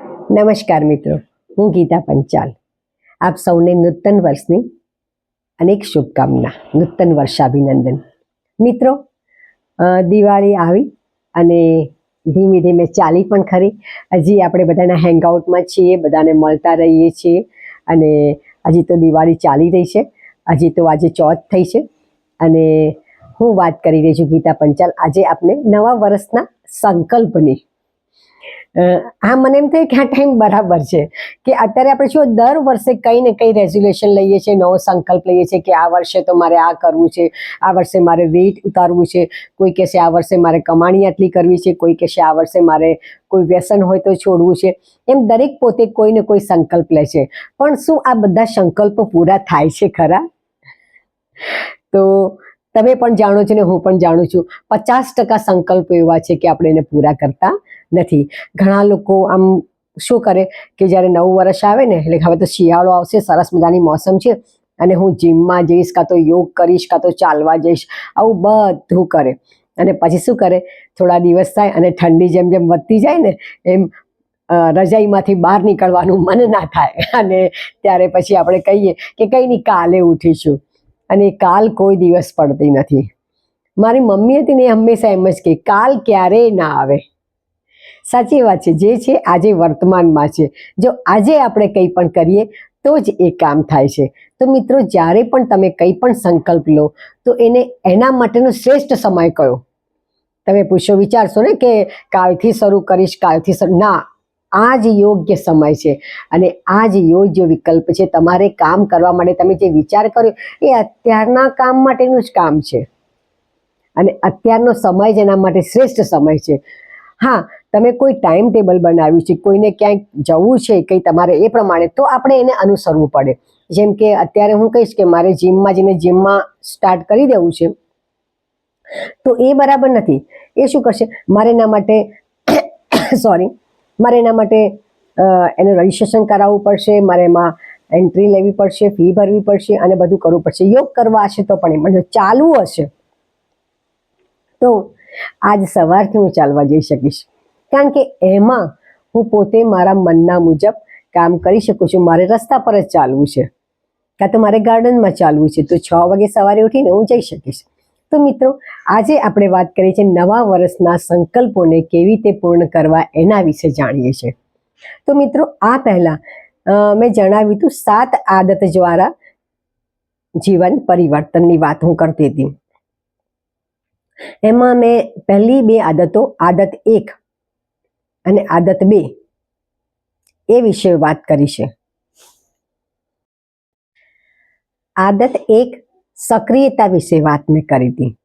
નમસ્કાર મિત્રો, હું ગીતા પંચાલ. આપ સૌને નૂતન વર્ષની અનેક શુભકામના, નૂતન વર્ષાભિનંદન. મિત્રો દિવાળી આવી અને ધીમે ધીમે ચાલી પણ ખરી. હજી આપણે બધાના હેંગઆઉટમાં છીએ, બધાને મળતા રહીએ છીએ અને હજી તો દિવાળી ચાલી રહી છે. હજી તો આજે ચોથ થઈ છે અને હું વાત કરી રહી છું ગીતા પંચાલ. આજે આપણે નવા વર્ષના સંકલ્પની હા મને એમ થાય કે આ ટાઈમ બરાબર છે. કે અત્યારે આપણે શું દર વર્ષે કંઈ ને કંઈ રેઝોલ્યુશન લઈએ છીએ, નવો સંકલ્પ લઈએ છીએ કે આ વર્ષે તો મારે આ કરવું છે, આ વર્ષે મારે વેઇટ ઉતારવું છે, કોઈ કહેશે આ વર્ષે મારે કમાણી આટલી કરવી છે, કોઈ કહેશે આ વર્ષે મારે કોઈ વ્યસન હોય તો છોડવું છે. એમ દરેક પોતે કોઈ ને કોઈ સંકલ્પ લે છે. પણ શું આ બધા સંકલ્પો પૂરા થાય છે ખરા? તો તમે પણ જાણો છો ને હું પણ જાણું છું. પચાસ ટકા સંકલ્પો એવા છે કે આપણે એને પૂરા કરતા નથી. ઘણા લોકો આમ શું કરે કે જ્યારે નવું વર્ષ આવે ને, એટલે હવે તો શિયાળો આવશે, સરસ મજાની મોસમ છે, અને હું જીમમાં જઈશ, કાં તો યોગ કરીશ, કાં તો ચાલવા જઈશ, આવું બધું કરે. અને પછી શું કરે? થોડા દિવસ થાય અને ઠંડી જેમ જેમ વધતી જાય ને, એમ રજાઈમાંથી બહાર નીકળવાનું મન ના થાય. અને ત્યારે પછી આપણે કહીએ કે કંઈ નહીં, કાલે ઉઠીશું. અને કાલ કોઈ દિવસ પડતી નથી. મારી મમ્મી હતી ને હંમેશા એમ જ કે, કાલ ક્યારેય ના આવે. સાચી વાત છે. જે છે આજે વર્તમાનમાં છે. જો આજે આપણે કંઈ પણ કરીએ, તો જ એ કામ થાય છે. તો મિત્રો, જ્યારે પણ તમે કંઈ પણ સંકલ્પ લો, તો એને એના માટેનો શ્રેષ્ઠ સમય કયો? તમે પૂછો, વિચારશો ને કે કાલથી શરૂ કરીશ, કાલથી ના, આ જ યોગ્ય સમય છે. અને આ જ યોગ્ય વિકલ્પ છે. તમારે કામ કરવા માટે તમે જે વિચાર કર્યો, એ અત્યારના કામ માટેનું જ કામ છે. અને અત્યારનો સમય જ એના માટે શ્રેષ્ઠ સમય છે. હા તમે કોઈ ટાઈમ ટેબલ બનાવ્યું છે, કોઈને ક્યાંક જવું છે કંઈ તમારે એ પ્રમાણે, તો આપણે એને અનુસરવું પડે. જેમ કે અત્યારે હું કહીશ કે મારે જીમમાં જઈને જીમમાં સ્ટાર્ટ કરી દેવું છે, તો એ બરાબર નથી. એ શું કરશે? મારે એના માટે સોરી મારે એના માટે એનું રજિસ્ટ્રેશન કરાવવું પડશે, મારે એમાં એન્ટ્રી લેવી પડશે ફી ભરવી પડશે અને બધું કરવું પડશે. યોગ કરવા હશે તો પણ એમાં જો ચાલવું હશે. તો આજ સવારથી હું ચાલવા જઈ શકીશ. કારણ કે એમાં હું પોતે મારા મનના મુજબ કામ કરી શકું છું. મારે રસ્તા પર જ ચાલવું છે. કાં તો મારે ગાર્ડનમાં ચાલવું છે. તો છ વાગે સવારે ઉઠીને હું જઈ શકીશ. તો મિત્રો, આજે આપણે વાત કરી છે નવા વર્ષના સંકલ્પોને કેવી રીતે પૂર્ણ કરવા એના વિશે જાણીએ છીએ. તો મિત્રો, આ પહેલાં મેં જણાવ્યું હતું સાત આદત દ્વારા જીવન પરિવર્તનની વાત હું કરતી હતી. એમાં મેં પહેલી બે આદતો, આદત એક અને આદત બે. એ વિશે વાત કરી છે. આદત એક સક્રિયતા વિશે વાત મેં કરી હતી.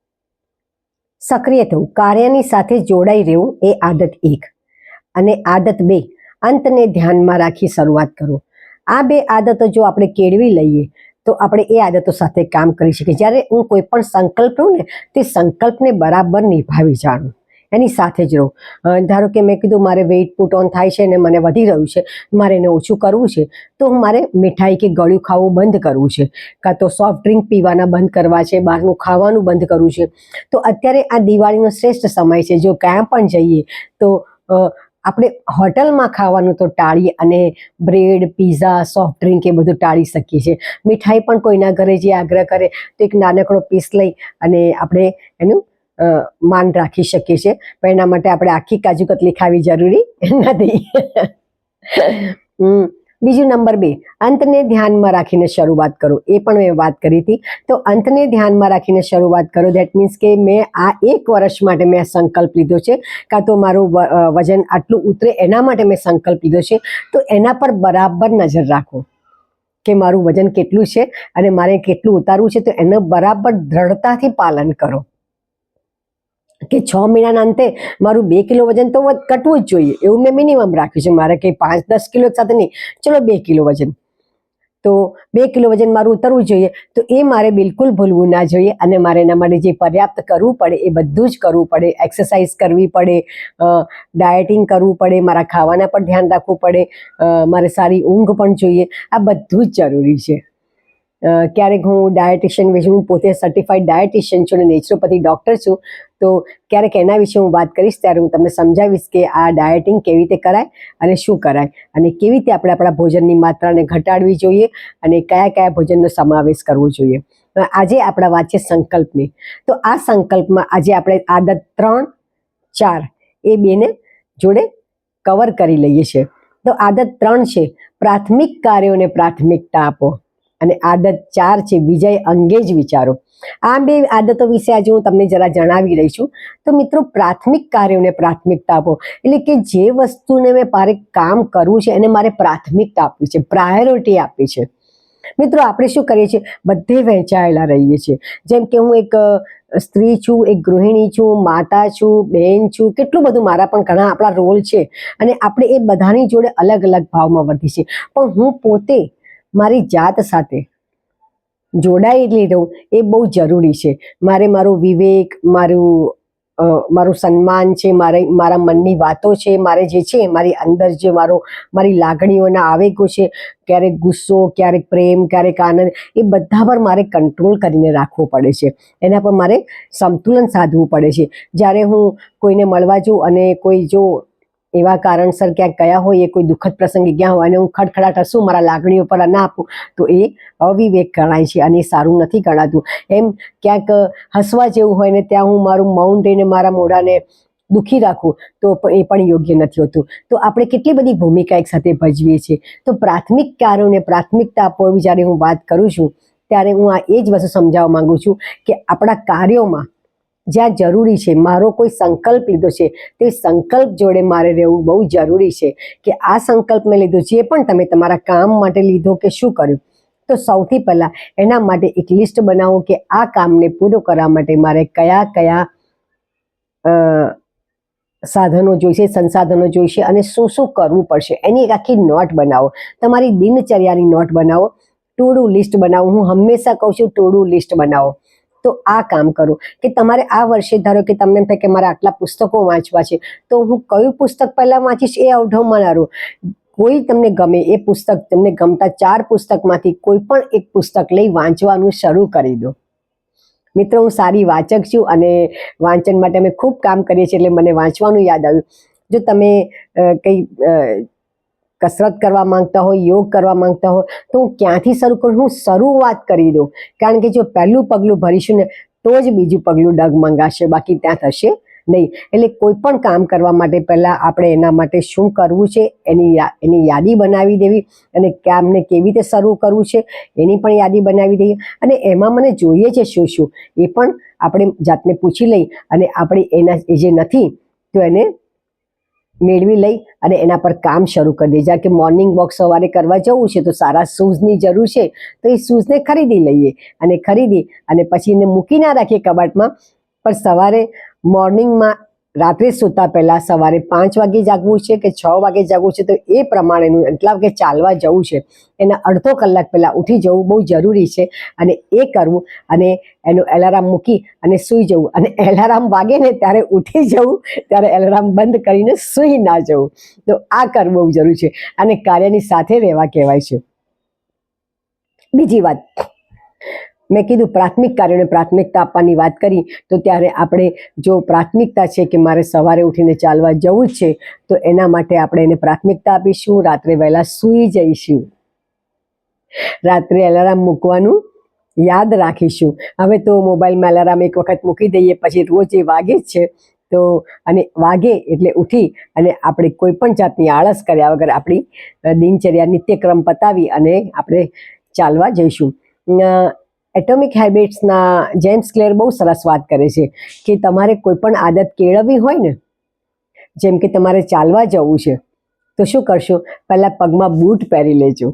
સક્રિય થવું, કાર્યની સાથે જોડાઈ રહેવું એ આદત એક. અને આદત બે, અંતને ધ્યાનમાં રાખી શરૂઆત કરો આ બે આદતો જો આપણે કેળવી લઈએ, તો આપણે એ આદતો સાથે કામ કરી શકીએ. જ્યારે હું કોઈ પણ સંકલ્પ લઉં ને, તે સંકલ્પને બરાબર નિભાવી જાણું. એની સાથે જ રહું. ધારો કે મેં કીધું મારે વેઇટ પુટ ઓન થાય છે ને મને વધી રહ્યું છે, મારે એને ઓછું કરવું છે, તો મારે મીઠાઈ કે ગળ્યું ખાવું બંધ કરવું છે, કાં તો સોફ્ટ ડ્રિંક પીવાના બંધ કરવા છે, બહારનું ખાવાનું બંધ કરવું છે. તો અત્યારે આ દિવાળીનો શ્રેષ્ઠ સમય છે, જો ક્યાં પણ જઈએ, તો આપણે હોટલમાં ખાવાનું તો ટાળીએ અને બ્રેડ પીઝા સોફ્ટ ડ્રિંક એ બધું ટાળી શકીએ છીએ. મીઠાઈ પણ કોઈના ઘરે જે આગ્રહ કરે, તો એક નાનકડો પીસ લઈ અને આપણે એનું માન રાખી શકીએ છીએ. પણ એના માટે આપણે આખી કાજુ કતલી ખાવી જરૂરી નથી. બીજું નંબર બે. અંતને ધ્યાનમાં રાખીને શરૂઆત કરો. એ પણ મેં વાત કરી હતી. તો અંતને ધ્યાનમાં રાખીને શરૂઆત કરો. દેટ મીન્સ કે મેં આ એક વર્ષ માટે મેં સંકલ્પ લીધો છે. કાં તો મારું વજન આટલું ઉતરે એના માટે મેં સંકલ્પ લીધો છે. તો એના પર બરાબર નજર રાખો કે મારું વજન કેટલું છે અને મારે કેટલું ઉતારવું છે. તો એનું બરાબર દ્રઢતાથી પાલન કરો. કે છ મહિનાના અંતે મારું બે કિલો વજન તો ઘટવું જ જોઈએ. એવું મેં મિનિમમ રાખ્યું છે. મારે કંઈ પાંચ, દસ કિલો સાથે નહીં. ચલો બે કિલો વજન. તો બે કિલો વજન મારું ઉતરવું જોઈએ. તો એ મારે બિલકુલ ભૂલવું ના જોઈએ અને મારે એના માટે જે પર્યાપ્ત કરવું પડે એ બધું જ કરવું પડે. એક્સરસાઇઝ કરવી પડે ડાયટિંગ કરવું પડે, મારા ખાવાના પર ધ્યાન રાખવું પડે મારે સારી ઊંઘ પણ જોઈએ. આ બધું જ જરૂરી છે. ક્યારેક હું ડાયટિશિયન વિશે, હું પોતે સર્ટિફાઈડ ડાયટિશિયન છું અને નેચરોપેથી ડૉક્ટર છું, તો ક્યારેક એના વિશે હું વાત કરીશ, ત્યારે હું તમને સમજાવીશ કે આ ડાયટિંગ કેવી રીતે કરાય અને શું કરાય અને કેવી રીતે આપણે આપણા ભોજનની માત્રાને ઘટાડવી જોઈએ અને કયા કયા ભોજનનો સમાવેશ કરવો જોઈએ. આજે આપણા વાત છે સંકલ્પની. તો આ સંકલ્પમાં આજે આપણે આદત ત્રણ, ચાર, એ બેને જોડે કવર કરી લઈએ છીએ. તો આદત ત્રણ છે, પ્રાથમિક કાર્યોને પ્રાથમિકતા આપો. અને આદત ચાર છે, વિજય અંગે જ વિચારો. આ બે આદતો વિશે આજે હું તમને જરા જણાવી રહી છું. તો મિત્રો, પ્રાથમિક કાર્યોને પ્રાથમિકતા આપો. એટલે કે જે વસ્તુને મેં મારે કામ કરવું છે, એને મારે પ્રાથમિકતા આપવી છે પ્રાયોરિટી આપવી છે. મિત્રો, આપણે શું કરીએ છીએ? બધે વહેંચાયેલા રહીએ છીએ. જેમ કે હું એક સ્ત્રી છું, એક ગૃહિણી છું, માતા છું બહેન છું, કેટલું બધું મારા પણ ઘણા આપણા રોલ છે. અને આપણે એ બધાની જોડે અલગ અલગ ભાવમાં વર્તી છે પણ હું પોતે મારી જાત સાથે જોડાયેલી રહું એ બહુ જરૂરી છે. મારે મારો વિવેક, મારું મારું સન્માન છે, મારે, મારા મનની વાતો છે, મારે જે છે, મારી અંદર જે મારો, મારી લાગણીઓના આવેગો છે, ક્યારેક ગુસ્સો, ક્યારેક પ્રેમ, ક્યારેક આનંદ, એ બધા પર મારે કંટ્રોલ કરીને રાખવો પડે છે. એના પર મારે સંતુલન સાધવું પડે છે. જ્યારે હું કોઈને મળવા જાઉં અને કોઈ જો એવા કારણસર ક્યાંક ગયા હોય, એ કોઈ દુઃખદ પ્રસંગે ગયા હોય અને હું ખડખડાટ હસું, મારા લાગણીઓ પર ના આપું, તો એ અવિવેક ગણાય છે અને સારું નથી ગણાતું. એમ ક્યાંક હસવા જેવું હોય ને ત્યાં હું મારું મૌન રહીને મારા મોઢાને દુઃખી રાખું, તો એ પણ યોગ્ય નથી હોતું. તો આપણે કેટલી બધી ભૂમિકા એક સાથે ભજવીએ છીએ. તો પ્રાથમિક કાર્યોને પ્રાથમિકતા આપો જ્યારે હું વાત કરું છું, ત્યારે હું આ એ જ વસ્તુ સમજાવવા માગું છું કે આપણા કાર્યોમાં જ્યાં જરૂરી છે, મારો કોઈ સંકલ્પ લીધો છે, તે સંકલ્પ જોડે મારે રહેવું બહુ જરૂરી છે કે આ સંકલ્પ મેં લીધો, જે પણ તમે તમારા કામ માટે લીધો કે શું કર્યું. તો સૌથી પહેલાં એના માટે એક લિસ્ટ બનાવો કે આ કામને પૂરું કરવા માટે મારે કયા કયા સાધનો જોઈશે, સંસાધનો જોઈશે અને શું શું કરવું પડશે. એની એક આખી નોટ બનાવો. તમારી દિનચર્યાની નોટ બનાવો. ટુ લિસ્ટ બનાવો. હું હંમેશા કહું છું ટુ લિસ્ટ બનાવો. તો આ કામ કરો. કે તમારે આ વર્ષે ધારો કે તમને એમ થાય કે મારે આટલા પુસ્તકો વાંચવા છે, તો હું કયું પુસ્તક પહેલાં વાંચીશ? એ અવઢવમાનારું કોઈ તમને ગમે એ પુસ્તક, તમને ગમતા ચાર પુસ્તકમાંથી કોઈ પણ એક પુસ્તક લઈ વાંચવાનું શરૂ કરી દો. મિત્રો, હું સારી વાચક છું અને વાંચન માટે અમે ખૂબ કામ કરીએ છીએ એટલે મને વાંચવાનું યાદ આવ્યું. જો તમે કંઈ કસરત કરવા માંગતા હોય, યોગ કરવા માંગતા હોય, તો હું ક્યાંથી શરૂ કરું? હું શરૂઆત કરી દઉં. કારણ કે જો પહેલું પગલું ભરીશું ને, તો જ બીજું પગલું ડગમગાશે બાકી ત્યાં થશે નહીં. એટલે કોઈ પણ કામ કરવા માટે પહેલાં આપણે એના માટે શું કરવું છે, એની એની યાદી બનાવી દેવી અને કામને કેવી રીતે શરૂ કરવું છે, એની પણ યાદી બનાવી દઈએ. અને એમાં મને જોઈએ છે શું શું, એ પણ આપણે જાતને પૂછી લઈ અને આપણે એના, એ જે નથી, તો એને મેળવી લઈ અને એના પર કામ શરૂ કરી દઈએ જ્યાં કે મોર્નિંગ વોક સવારે કરવા જવું છે તો સારા શૂઝની જરૂર છે તો એ શૂઝને ખરીદી લઈએ અને ખરીદી અને પછી એને મૂકી ના રાખીએ કબાટમાં. પણ સવારે મોર્નિંગમાં રાત્રે સૂતા પહેલાં સવારે પાંચ વાગે જાગવું છે કે છ વાગે જાગવું છે તો એ પ્રમાણેનું એટલા કે ચાલવા જવું છે. એના અડધો કલાક પહેલાં ઉઠી જવું બહુ જરૂરી છે અને એ કરવું અને એનું એલાર્મ મૂકી અને સૂઈ જવું. અને એલાર્મ વાગે ને ત્યારે ઉઠી જવું, ત્યારે એલાર્મ બંધ કરીને સૂઈ ના જવું. તો આ કરવું બહુ જરૂરી છે અને કાર્યની સાથે રહેવા કહેવાય છે. બીજી વાત. મેં કીધું પ્રાથમિક કાર્યોને પ્રાથમિકતા આપવાની વાત કરી, તો ત્યારે આપણે જો પ્રાથમિકતા છે કે મારે સવારે ઉઠીને ચાલવા જવું જ છે, તો એના માટે આપણે એને પ્રાથમિકતા આપીશું, રાત્રે વહેલા સૂઈ જઈશું. રાત્રે એલાર્મ મૂકવાનું યાદ રાખીશું. હવે તો મોબાઈલમાં એલાર્મ એક વખત મૂકી દઈએ, પછી રોજ એ વાગે જ છે, તો અને વાગે એટલે ઉઠી અને આપણે કોઈ પણ જાતની આળસ કર્યા વગર આપણી દિનચર્યા નિત્યક્રમ પતાવી અને આપણે ચાલવા જઈશું. એટોમિક હેબિટ્સના જેમ્સ ક્લેર બહુ સરસ વાત કરે છે કે તમારે કોઈ પણ આદત કેળવવી હોય ને, જેમ કે તમારે ચાલવા જવું છે, તો શું કરશો? પહેલાં પગમાં બૂટ પહેરી લેજો.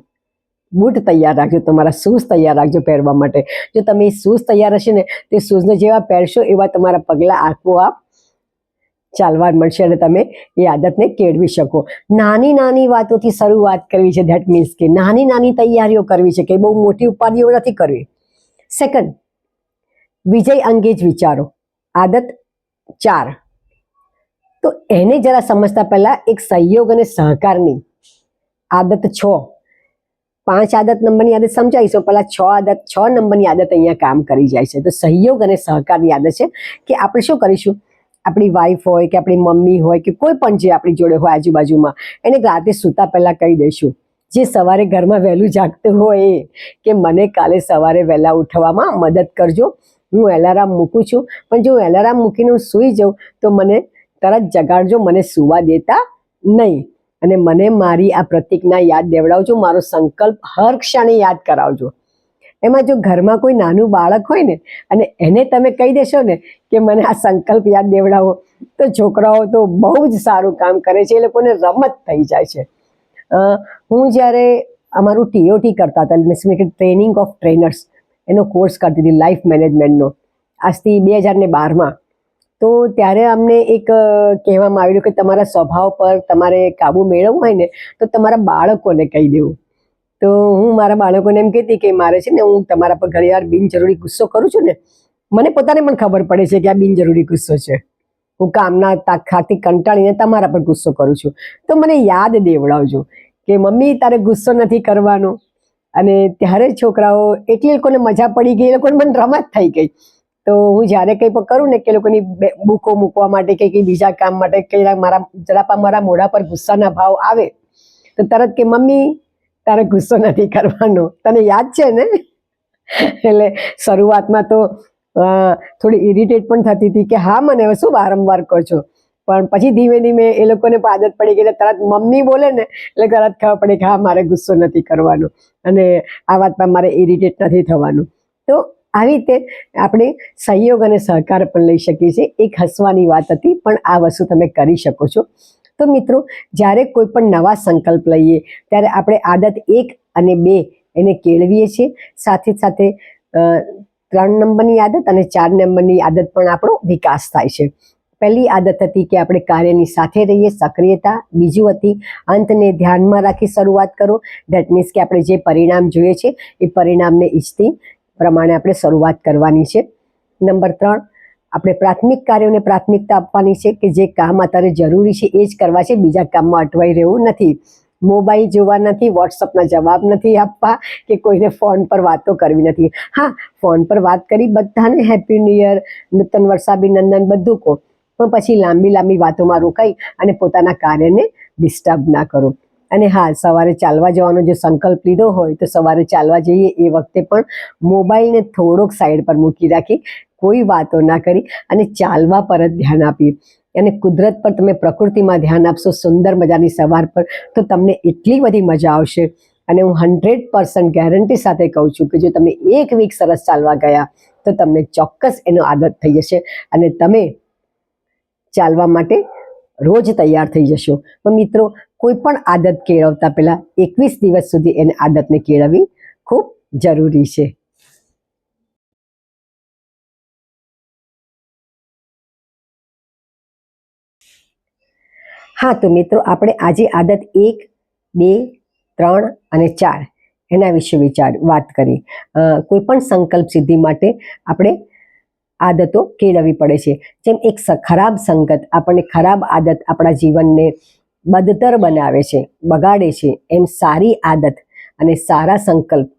બૂટ તૈયાર રાખજો, તમારા શૂઝ તૈયાર રાખજો પહેરવા માટે. જો તમે શૂઝ તૈયાર હશે ને, તે શૂઝને જેવા પહેરશો એવા તમારા પગલાં આપોઆપ ચાલવા મળશે અને તમે એ આદતને કેળવી શકો. નાની નાની વાતોથી શરૂઆત કરવી છે ધેટ મીન્સ કે નાની નાની તૈયારીઓ કરવી છે, કે બહુ મોટી ઉપાધિઓ નથી કરવી. સેકન્ડ વિજય અંગે જ વિચારો. આદત ચાર. તો એને જરા સમજતા પહેલાં એક સહયોગ અને સહકારની આદત છ. પાંચ આદત નંબરની આદત સમજાવીશું. પહેલાં છ આદત, છ નંબરની આદત અહીંયા કામ કરી જાય છે. તો સહયોગ અને સહકારની આદત છે કે આપણે શું કરીશું? આપણી વાઈફ હોય કે આપણી મમ્મી હોય કે કોઈ પણ જે આપણી જોડે હોય આજુબાજુમાં, એને રાતે સૂતા પહેલાં કહી દઈશું. જે સવારે ઘરમાં વહેલું જાગતું હોય કે મને કાલે સવારે વહેલા ઉઠવામાં મદદ કરજો. હું એલાર્મ મૂકું છું. પણ જો એલાર્મ મૂકીને હું સૂઈ જાઉં, તો મને તરત જગાડજો, મને સૂવા દેતા નહીં. અને મને મારી આ પ્રતિજ્ઞા યાદ દેવડાવજો, મારો સંકલ્પ હર ક્ષણે યાદ કરાવજો. એમાં જો ઘરમાં કોઈ નાનું બાળક હોય ને, અને એને તમે કહી દેશો ને કે મને આ સંકલ્પ યાદ દેવડાવો, તો છોકરાઓ તો બહુ જ સારું કામ કરે છે. એ લોકોને રમત થઈ જાય છે. હું જ્યારે અમારું ટીઓટી કરતા હતા મીન્સ કે ટ્રેનિંગ ઓફ ટ્રેનર્સ એનો કોર્સ કરતી હતી લાઈફ મેનેજમેન્ટનો આજથી બે હજાર ને બારમાં. તો ત્યારે અમને એક કહેવામાં આવ્યું કે તમારા સ્વભાવ પર તમારે કાબુ મેળવવું હોય ને, તો તમારા બાળકોને કહી દેવું. તો હું મારા બાળકોને એમ કહેતી કે મારે છે ને, હું તમારા પર ઘણી વાર બિનજરૂરી ગુસ્સો કરું છું ને, મને પોતાને પણ ખબર પડે છે કે આ બિનજરૂરી ગુસ્સો છે. હું કામના તાખાથી કંટાળીને તમારા પર ગુસ્સો કરું છું. તો મને યાદ દેવડાવજો કે મમ્મી, તારે ગુસ્સો નથી કરવાનો. અને ત્યારે છોકરાઓ એટલી લોકોને મજા પડી ગઈ, એ લોકોને મને રમત થઈ ગઈ. તો હું જ્યારે કંઈ પણ કરું ને કે લોકોની બુકો મૂકવા માટે કે કંઈ બીજા કામ માટે કંઈ મારા જરાપા મારા મોઢા પર ગુસ્સાના ભાવ આવે, તો તરત કે, મમ્મી, તારે ગુસ્સો નથી કરવાનો. તને યાદ છે ને? એટલે શરૂઆતમાં તો થોડી ઇરિટેટ પણ થતી હતી કે હા, મને હવે શું વારંવાર કહો છો? પણ પછી ધીમે ધીમે એ લોકોને પણ આદત પડી ગઈ તરત મમ્મી બોલે ને, એટલે તરત ખબર પડે કે હા, મારે ગુસ્સો નથી કરવાનો અને આ વાતમાં મારે ઇરિટેટ નથી થવાનું. તો આવી રીતે આપણે સહયોગ અને સહકાર પણ લઈ શકીએ છીએ. એક હસવાની વાત હતી, પણ આ વસ્તુ તમે કરી શકો છો. તો મિત્રો, જ્યારે કોઈ પણ નવા સંકલ્પ લઈએ, ત્યારે આપણે આદત એક અને બે એને કેળવીએ છીએ. સાથે સાથે ત્રણ નંબરની આદત અને ચાર નંબરની આદત પણ આપણો વિકાસ થાય છે. પહેલી આદત હતી કે આપણે કાર્યની સાથે રહીએ, સક્રિયતા. બીજું હતી, અંતને ધ્યાનમાં રાખી શરૂઆત કરો. ધેટ મીન્સ કે આપણે જે પરિણામ જોઈએ છે, એ પરિણામને ઈચ્છતી પ્રમાણે આપણે શરૂઆત કરવાની છે. નંબર ત્રણ, આપણે પ્રાથમિક કાર્યોને પ્રાથમિકતા આપવાની છે કે જે કામ અત્યારે જરૂરી છે, એ જ કરવા છે. બીજા કામમાં અટવાઈ રહેવું નથી. મોબાઈલ જોવા નથી, વોટ્સઅપના જવાબ નથી આપવા કે કોઈને ફોન પર વાતો કરવી નથી. હા, ફોન પર વાત કરી બધાને હેપી ન્યૂ યર નૂતન વર્ષાભિનંદન બધું કહો. પણ પછી લાંબી લાંબી વાતોમાં રોકાઈ અને પોતાના કાર્યને ડિસ્ટર્બ ના કરો. અને હા, સવારે ચાલવા જવાનો જો સંકલ્પ લીધો હોય તો સવારે ચાલવા જઈએ એ વખતે પણ મોબાઈલને થોડોક સાઈડ પર મૂકી રાખી, કોઈ વાતો ના કરી અને ચાલવા પર જ ધ્યાન આપીએ. અને કુદરત પર તમે પ્રકૃતિમાં ધ્યાન આપશો, સુંદર મજાની સવાર પર, તો તમને એટલી બધી મજા આવશે. અને હું હંડ્રેડ પર્સન્ટ ગેરંટી સાથે કહું છું કે જો તમે એક વીક સરસ ચાલવા ગયા, તો તમને ચોક્કસ એનો આદત થઈ જશે અને તમે ચાલવા માટે રોજ તૈયાર થઈ જશો. મિત્રો, કોઈ પણ આદત કેળવતા પહેલાં એકવીસ દિવસ સુધી એને આદતને કેળવવી ખૂબ જરૂરી છે. હા, તો મિત્રો, આપણે આજે આદત એક, બે, ત્રણ અને ચાર એના વિશે વિચાર, વાત કરી. કોઈપણ કોઈ પણ સંકલ્પ સિદ્ધિ માટે આપણે આદતો કેળવવી પડે છે. જેમ એક ખરાબ સંગત, આપણને ખરાબ આદત આપણા જીવનને બદતર બનાવે છે, બગાડે છે, એમ સારી આદત અને સારા સંકલ્પ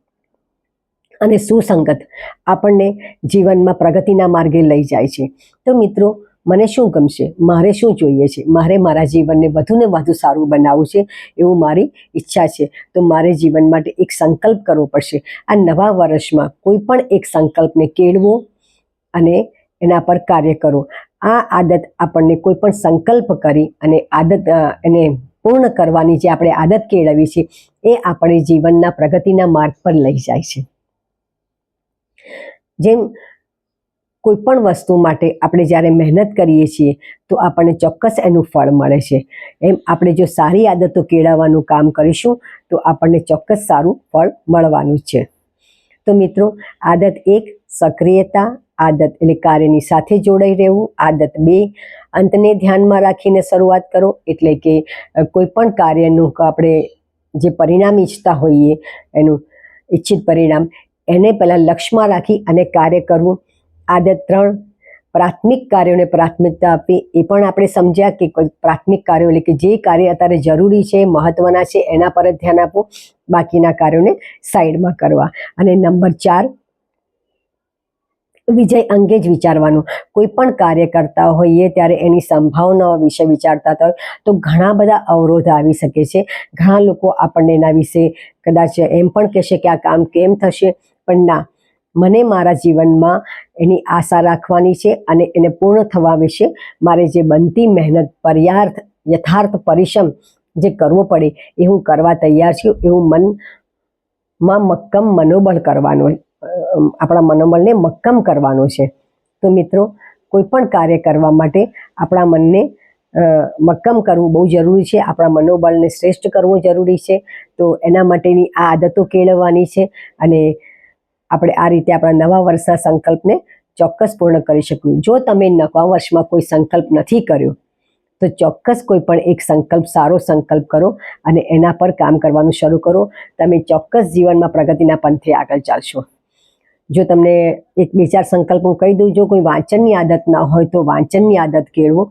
અને સુસંગત આપણને જીવનમાં પ્રગતિના માર્ગે લઈ જાય છે. તો મિત્રો મને શું ગમશે? મારે શું જોઈએ છે? મારે મારા જીવનને વધુને વધુ સારું બનાવવું છે એવું મારી ઈચ્છા છે. તો મારે જીવન માટે એક સંકલ્પ કરવો પડશે. આ નવા વર્ષમાં કોઈ પણ એક સંકલ્પને કેળવો અને એના પર કાર્ય કરો. આ આદત આપણને કોઈ પણ સંકલ્પ કરી અને આદત એને પૂર્ણ કરવાની જે આપણે આદત કેળવી છે, એ આપણે જીવનના પ્રગતિના માર્ગ પર લઈ જાય છે. જેમ કોઈ પણ વસ્તુ માટે આપણે જ્યારે મહેનત કરીએ છીએ, તો આપણને ચોક્કસ એનું ફળ મળે છે. એમ આપણે જો સારી આદતો કેળવવાનું કામ કરીશું, તો આપણને ચોક્કસ સારું ફળ મળવાનું છે. તો મિત્રો, આદત એક, સક્રિયતા. આદત એટલે કાર્યની સાથે જોડાઈ રહેવું. આદત બે, અંતને ધ્યાનમાં રાખીને શરૂઆત કરો. એટલે કે કોઈ પણ કાર્યનું આપણે જે પરિણામ ઈચ્છતા હોઈએ, એનું ઈચ્છિત પરિણામ, એને પહેલાં લક્ષ્યમાં રાખી અને કાર્ય કરવું. આદત ત્રણ, પ્રાથમિક કાર્યોને પ્રાથમિકતા આપવી. એ પણ આપણે સમજ્યા કે પ્રાથમિક કાર્યો એટલે કે જે કાર્ય અત્યારે જરૂરી છે, મહત્વના છે, એના પર જ ધ્યાન આપવું. બાકીના કાર્યોને સાઈડમાં કરવા. અને નંબર ચાર, વિજય અંગે જ વિચારવાનું. કોઈ પણ કાર્ય કરતા હોઈએ ત્યારે એની સંભાવનાઓ વિશે વિચારતા હોય. તો ઘણા બધા અવરોધ આવી શકે છે. ઘણા લોકો આપણને એના વિશે કદાચ એમ પણ કહેશે કે આ કામ કેમ થશે? પણ ના. મને મારા જીવનમાં એની આશા રાખવાની છે અને એને પૂર્ણ થવા વિશે મારે જે બનતી મહેનત, પર્યાર્થ, યથાર્થ પરિશ્રમ જે કરવો પડે એ હું કરવા તૈયાર છું. એવું મનમાં મક્કમ મનોબળ કરવાનું આપણા મનોબળને મક્કમ કરવાનું છે. તો મિત્રો, કોઈ પણ કાર્ય કરવા માટે આપણા મનને મક્કમ કરવું બહુ જરૂરી છે. આપણા મનોબળને શ્રેષ્ઠ કરવું જરૂરી છે. તો એના માટેની આ આદતો કેળવવાની છે અને આપણે આ રીતે આપણા નવા વર્ષના સંકલ્પને ચોક્કસ પૂર્ણ કરી શકીએ. જો તમે નવા વર્ષમાં કોઈ સંકલ્પ નથી કર્યો, તો ચોક્કસ કોઈ પણ એક સંકલ્પ, સારો સંકલ્પ કરો અને એના પર કામ કરવાનું શરૂ કરો. તમે ચોક્કસ જીવનમાં પ્રગતિના પંથે આગળ ચાલશો. જો તમને એક બે ચાર સંકલ્પ હું કહી દઉં, જો કોઈ વાંચનની આદત ના હોય તો વાંચનની આદત કેળવો.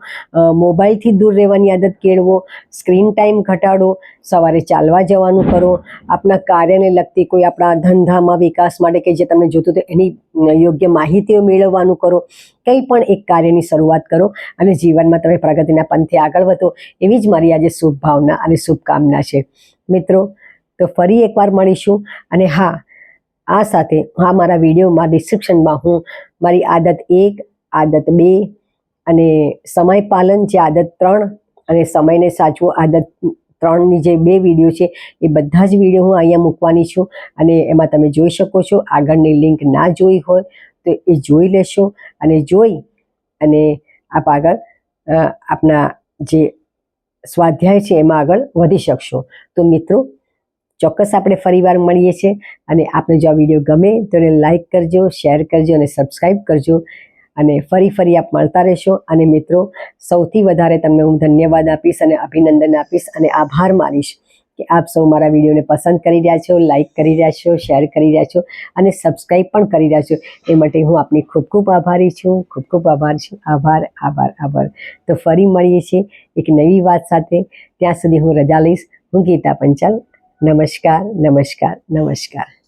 મોબાઈલથી દૂર રહેવાની આદત કેળવો. સ્ક્રીન ટાઈમ ઘટાડો. સવારે ચાલવા જવાનું કરો. આપણા કાર્યને લગતી કોઈ આપણા ધંધામાં વિકાસ માટે કે જે તમને જોતું તો એની યોગ્ય માહિતીઓ મેળવવાનું કરો. કંઈ પણ એક કાર્યની શરૂઆત કરો અને જીવનમાં તમે પ્રગતિના પંથે આગળ વધો. એવી જ મારી આજે શુભ ભાવના અને શુભકામના છે. મિત્રો, તો ફરી એકવાર મળીશું. અને હા આ સાથે આ મારા વિડીયોમાં ડિસ્ક્રિપ્શનમાં હું મારી આદત એક, આદત બે અને સમય પાલન જે આદત ત્રણ અને સમયને સાચવો આદત ત્રણની જે બે વીડિયો છે એ બધા જ વીડિયો હું અહીંયા મૂકવાની છું અને એમાં તમે જોઈ શકો છો આગળની લિંક ના જોઈ હોય તો એ જોઈ લેશો અને જોઈ અને આપ આગળ આપના જે સ્વાધ્યાય છે એમાં આગળ વધી શકશો. તો મિત્રો ચોક્કસ આપણે ફરીવાર મળીએ છીએ. અને આપને જો આ વીડિયો ગમે તો એને લાઇક કરજો શેર કરજો અને સબસ્ક્રાઈબ કરજો. અને ફરી ફરી આપ મળતા રહેશો. અને મિત્રો, સૌથી વધારે તમને હું ધન્યવાદ આપીશ અને અભિનંદન આપીશ અને આભાર માનીશ કે આપ સૌ મારા વિડીયોને પસંદ કરી રહ્યા છો લાઇક કરી રહ્યા છો શેર કરી રહ્યા છો અને સબસ્ક્રાઈબ પણ કરી રહ્યા છો. એ માટે હું આપની ખૂબ ખૂબ આભારી છું. ખૂબ ખૂબ આભાર છું. આભાર આભાર આભાર. તો ફરી મળીએ છીએ એક નવી વાત સાથે. ત્યાં સુધી હું રજા લઈશ. હું ગીતા પંચાલ. નમસ્કાર નમસ્કાર નમસ્કાર.